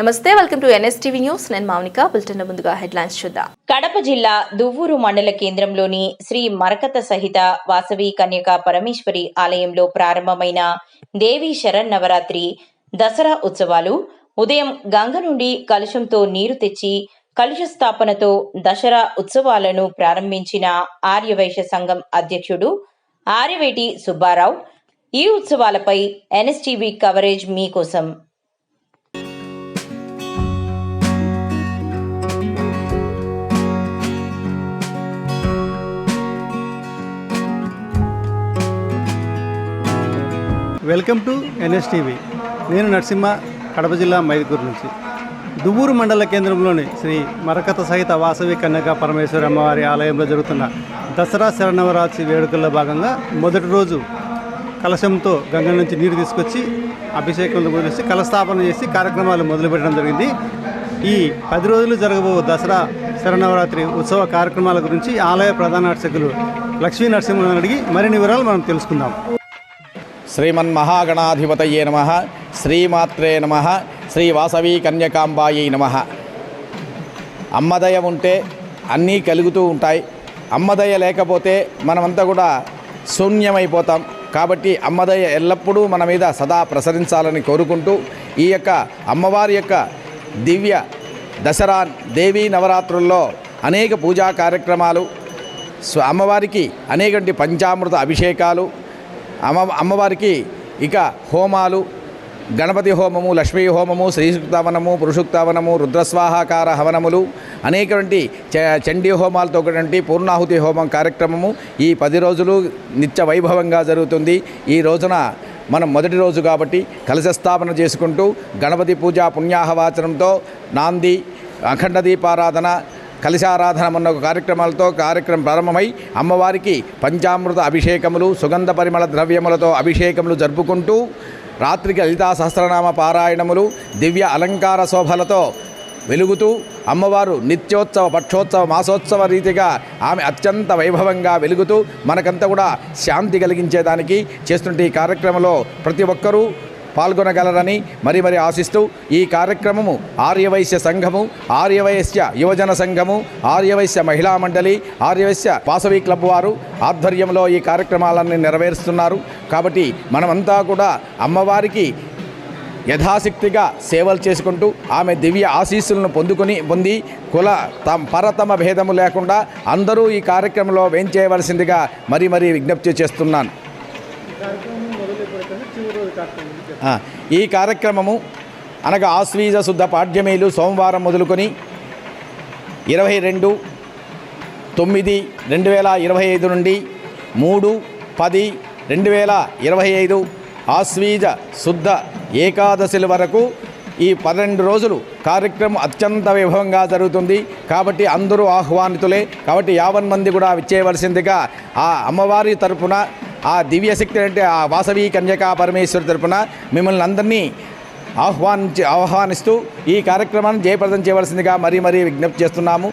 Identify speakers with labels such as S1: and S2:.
S1: నమస్తే welcome to NSTV news. నేను Mounika bulletin ముందుగా హెడ్లైన్స్ చూద్దాం.
S2: కడప జిల్లా దువ్వూరు మండల కేంద్రంలోని శ్రీ మరకత సహిత వాసవి కన్యక పరమేశ్వరి ఆలయంలో ప్రారంభమైన దేవి శరన్నవరాత్రి దసరా ఉత్సవాలు ఉదయం గంగ నుండి కలుషంతో నీరు తెచ్చి కలుష స్థాపనతో దసరా ఉత్సవాలను ప్రారంభించిన ఆర్యవైశ్య సంఘం అధ్యక్షుడు ఆర్యవేటి సుబ్బారావు. ఈ ఉత్సవాలపై ఎన్ఎస్టీవీ కవరేజ్ మీకోసం
S3: వెల్కమ్ టు ఎన్ఎస్టీవీ. నేను నరసింహ కడప జిల్లా మైదుకూరు నుంచి. దువ్వూరు మండల కేంద్రంలోని శ్రీ మరకత సహిత వాసవి కన్యక పరమేశ్వరి అమ్మవారి ఆలయంలో జరుగుతున్న దసరా శరణవరాత్రి వేడుకల్లో భాగంగా మొదటి రోజు కలశంతో గంగ నుంచి నీరు తీసుకొచ్చి అభిషేకంలో మొదలేసి కలస్థాపన చేసి కార్యక్రమాలు మొదలుపెట్టడం జరిగింది. ఈ పది రోజులు జరగబో దసరా శరణవరాత్రి ఉత్సవ కార్యక్రమాల గురించి ఆలయ ప్రధాన అర్చకులు లక్ష్మీ నరసింహన్ అడిగి మరిన్ని వివరాలు మనం తెలుసుకుందాం.
S4: శ్రీమన్మహాగణాధిపతయే నమ. శ్రీమాత్రే నమ. శ్రీ వాసవి కన్యకాంబాయి నమ. అమ్మదయ ఉంటే అన్నీ కలుగుతూ ఉంటాయి. అమ్మదయ లేకపోతే మనమంతా కూడా శూన్యమైపోతాం. కాబట్టి అమ్మదయ ఎల్లప్పుడూ మన మీద సదా ప్రసరించాలని కోరుకుంటూ ఈ యొక్క అమ్మవారి యొక్క దివ్య దసరా దేవీ నవరాత్రుల్లో అనేక పూజా కార్యక్రమాలు అమ్మవారికి అనేకంటి పంచామృత అభిషేకాలు అమ్మ అమ్మవారికి ఇక హోమాలు గణపతి హోమము లక్ష్మీ హోమము శ్రీసుక్తావనము పురుషుక్తావనము రుద్రస్వాహాకార హవనములు అనేకటువంటి చ- చండీ హోమాలతో ఒకటి పూర్ణాహుతి హోమం కార్యక్రమము ఈ పది రోజులు నిత్య వైభవంగా జరుగుతుంది. ఈ రోజున మనం మొదటి రోజు కాబట్టి కలశస్థాపన చేసుకుంటూ గణపతి పూజ పుణ్యాహవాచనంతో నాంది అఖండ దీపారాధన కలశారాధన మొన్న కార్యక్రమాలతో కార్యక్రమం ప్రారంభమై అమ్మవారికి పంచామృత అభిషేకములు సుగంధ పరిమళ ద్రవ్యములతో అభిషేకములు జరుపుకుంటూ రాత్రికి లలితా సహస్రనామ పారాయణములు దివ్య అలంకార శోభలతో వెలుగుతూ అమ్మవారు నిత్యోత్సవ పక్షోత్సవ మాసోత్సవ రీతిగా ఆమె అత్యంత వైభవంగా వెలుగుతూ మనకంతా కూడా శాంతి కలిగించేదానికి చేస్తుంటే ఈ కార్యక్రమంలో ప్రతి ఒక్కరూ పాల్గొనగలరని మరి మరి ఆశిస్తూ ఈ కార్యక్రమము ఆర్యవైశ్య సంఘము ఆర్యవైశ్య యువజన సంఘము ఆర్యవైశ్య మహిళా మండలి ఆర్యవైశ్య పాసవి క్లబ్ వారు ఆధ్వర్యంలో ఈ కార్యక్రమాలన్నీ నెరవేరుస్తున్నారు. కాబట్టి మనమంతా కూడా అమ్మవారికి యథాశక్తిగా సేవలు చేసుకుంటూ ఆమె దివ్య ఆశీస్సులను పొందుకుని పొంది కుల తమ పరతమ భేదము లేకుండా అందరూ ఈ కార్యక్రమంలో వేంచేయవలసిందిగా మరీ మరీ విజ్ఞప్తి చేస్తున్నాను. ఈ కార్యక్రమము అనగా ఆశ్వీజ శుద్ధ పాఠ్యమేలు సోమవారం మొదలుకొని ఇరవై రెండు తొమ్మిది రెండు వేల ఇరవై ఐదు నుండి మూడు పది రెండు వేల ఇరవై ఐదు ఆశ్వీజ శుద్ధ ఏకాదశుల వరకు ఈ పన్నెండు రోజులు కార్యక్రమం అత్యంత వైభవంగా జరుగుతుంది. కాబట్టి అందరూ ఆహ్వానితులే. కాబట్టి యావన్ మంది కూడా విచ్చేయవలసిందిగా ఆ అమ్మవారి తరపున ఆ దివ్యశక్తి అంటే ఆ వాసవి కన్యకా పరమేశ్వరి తరపున మిమ్మల్ని అందరినీ ఆహ్వానించి ఆహ్వానిస్తూ ఈ కార్యక్రమాన్ని జయప్రదం చేయవలసిందిగా మరీ మరీ విజ్ఞప్తి చేస్తున్నాము.